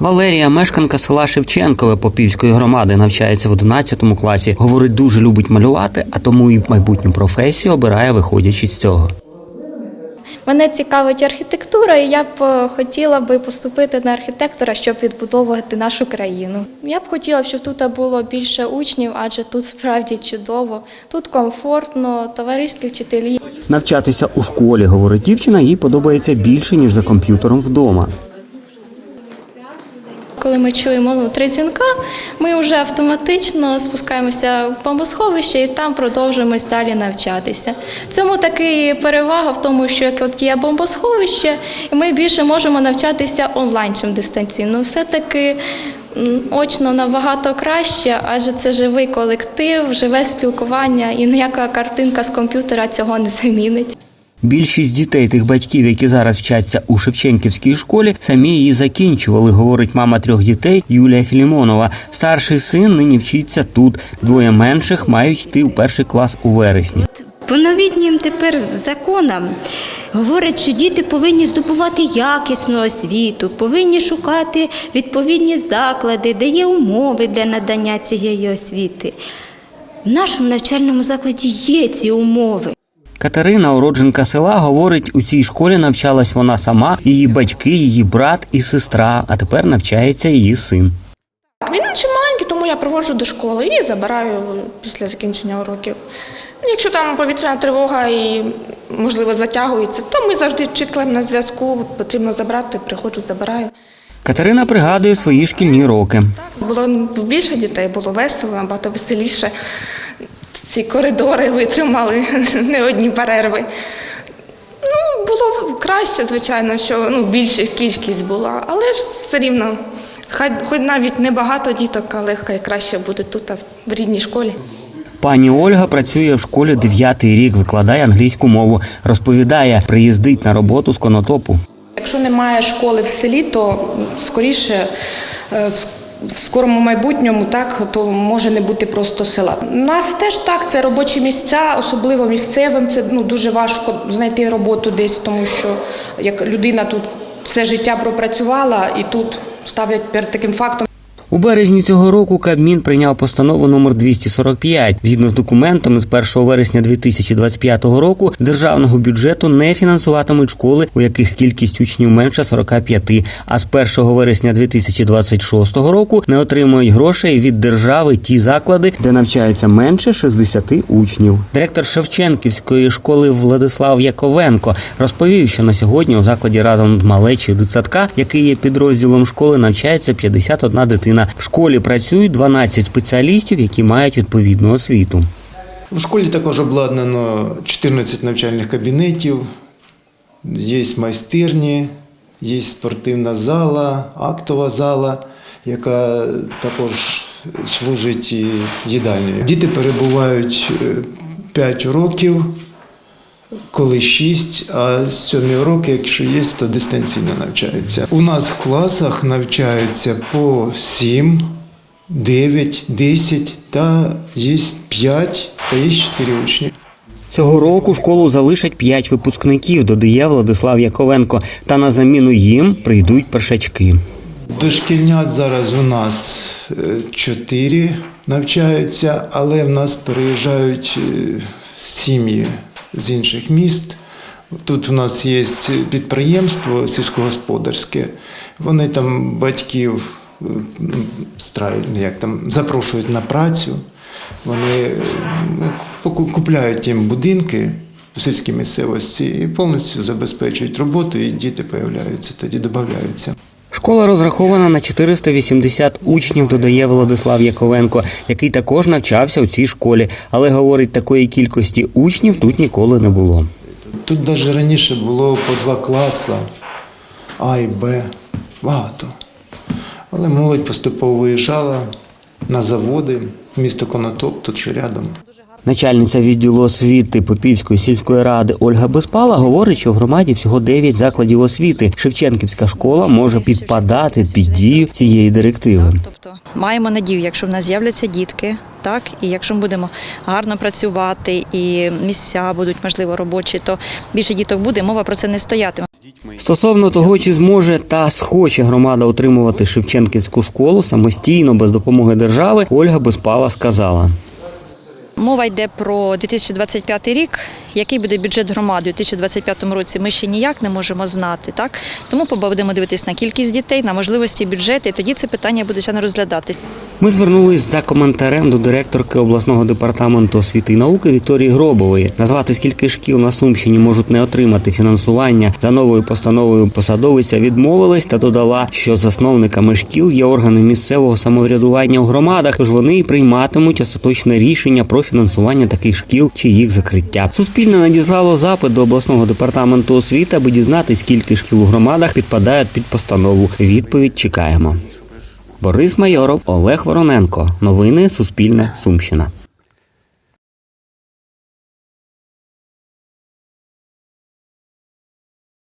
Валерія, мешканка села Шевченкове Попівської громади, навчається в 11 класі. Говорить, дуже любить малювати, а тому і майбутню професію обирає, виходячи з цього. Мене цікавить архітектура, і я б е, хотіла би поступити на архітектора, щоб відбудовувати нашу країну. Я б хотіла, щоб тут було більше учнів, адже тут справді чудово, тут комфортно, товариські вчителі. Навчатися у школі, говорить дівчина, їй подобається більше ніж за комп'ютером вдома. Коли ми чуємо ну, три дзвінка, ми вже автоматично спускаємося в бомбосховище і там продовжуємось далі навчатися. В цьому таки перевага в тому, що як от є бомбосховище, і ми більше можемо навчатися онлайн, чим дистанційно. Все-таки очно набагато краще, адже це живий колектив, живе спілкування, і ніяка картинка з комп'ютера цього не замінить. Більшість дітей тих батьків, які зараз вчаться у Шевченківській школі, самі її закінчували, говорить мама трьох дітей Юлія Філімонова. Старший син нині вчиться тут. Двоє менших мають йти у перший клас у вересні. По новітнім тепер законам говорять, що діти повинні здобувати якісну освіту, повинні шукати відповідні заклади, де є умови для надання цієї освіти. В нашому навчальному закладі є ці умови. Катерина, уродженка села, говорить, у цій школі навчалась вона сама, її батьки, її брат і сестра. А тепер навчається її син. Він ще маленький, тому я проводжу до школи і забираю після закінчення уроків. Якщо там повітряна тривога і, можливо, затягується, то ми завжди чітко на зв'язку. Потрібно забрати, приходжу, забираю. Катерина пригадує свої шкільні роки. Було більше дітей, було весело, набагато веселіше. Ці коридори витримали не одні перерви. Ну, було краще, звичайно, що ну, більша кількість була, але ж все рівно. Хай хоч навіть не багато діток, але хай краще буде тут, а в рідній школі. Пані Ольга працює в школі дев'ятий рік, викладає англійську мову. Розповідає, приїздить на роботу з конотопу. Якщо немає школи в селі, то скоріше е, в в скорому майбутньому так то може не бути просто села. У нас теж так, це робочі місця, особливо місцевим. Це ну дуже важко знайти роботу десь, тому що як людина тут все життя пропрацювала і тут ставлять перед таким фактом. У березні цього року Кабмін прийняв постанову номер 245. Згідно з документами, з 1 вересня 2025 року державного бюджету не фінансуватимуть школи, у яких кількість учнів менше 45, а з 1 вересня 2026 року не отримують грошей від держави ті заклади, де навчаються менше 60 учнів. Директор Шевченківської школи Владислав Яковенко розповів, що на сьогодні у закладі разом з малечою дитсадка, який є підрозділом школи, навчається 51 дитина. В школі працюють 12 спеціалістів, які мають відповідну освіту. В школі також обладнано 14 навчальних кабінетів, є майстерні, є спортивна зала, актова зала, яка також служить і їдальнею. Діти перебувають 5 років, коли 6, а з 7 роки, якщо є, то дистанційно навчаються. У нас в класах навчаються по 7, 9, 10 та є 5 та є 4 учні. Цього року школу залишать 5 випускників, додає Владислав Яковенко. Та на заміну їм прийдуть першачки. Дошкільнят зараз у нас 4 навчаються, але в нас переїжджають е, сім'ї з інших міст. Тут у нас є підприємство сільськогосподарське. Вони там батьків е, ну, як там, запрошують на працю. Вони е, купляють їм будинки в сільській місцевості і повністю забезпечують роботу, і діти появляються, тоді додаються. Школа розрахована на 480 учнів, додає Владислав Яковенко, який також навчався у цій школі. Але говорить, такої кількості учнів тут ніколи не було. Тут навіть раніше було по два класи А і Б. Багато. Але молодь поступово виїжджала на заводи, місто Конотоп, тут ще рядом. Начальниця відділу освіти Попівської сільської ради Ольга Безпала говорить, що в громаді всього 9 закладів освіти. Шевченківська школа може підпадати під дію цієї директиви. Тобто маємо надію, якщо в нас з'являться дітки, так і якщо ми будемо гарно працювати, і місця будуть можливо робочі, то більше діток буде. Мова про це не стоятиме. Стосовно того, чи зможе та схоче громада отримувати Шевченківську школу самостійно без допомоги держави, Ольга Безпала сказала. Мова йде про 2025 рік. Який буде бюджет громади у 2025 році, ми ще ніяк не можемо знати. Так тому будемо дивитись на кількість дітей, на можливості бюджету. І тоді це питання буде ще не розглядатись. Ми звернулись за коментарем до директорки обласного департаменту освіти і науки Вікторії Гробової. Назвати скільки шкіл на Сумщині можуть не отримати фінансування за новою постановою посадовиця відмовилась та додала, що засновниками шкіл є органи місцевого самоврядування у громадах, тож вони і прийматимуть остаточне рішення про фінансування таких шкіл чи їх закриття. Суспільне надіслало запит до обласного департаменту освіти, аби дізнатись, скільки шкіл у громадах підпадають під постанову. Відповідь чекаємо. Борис Майоров, Олег Вороненко. Новини Суспільне Сумщина.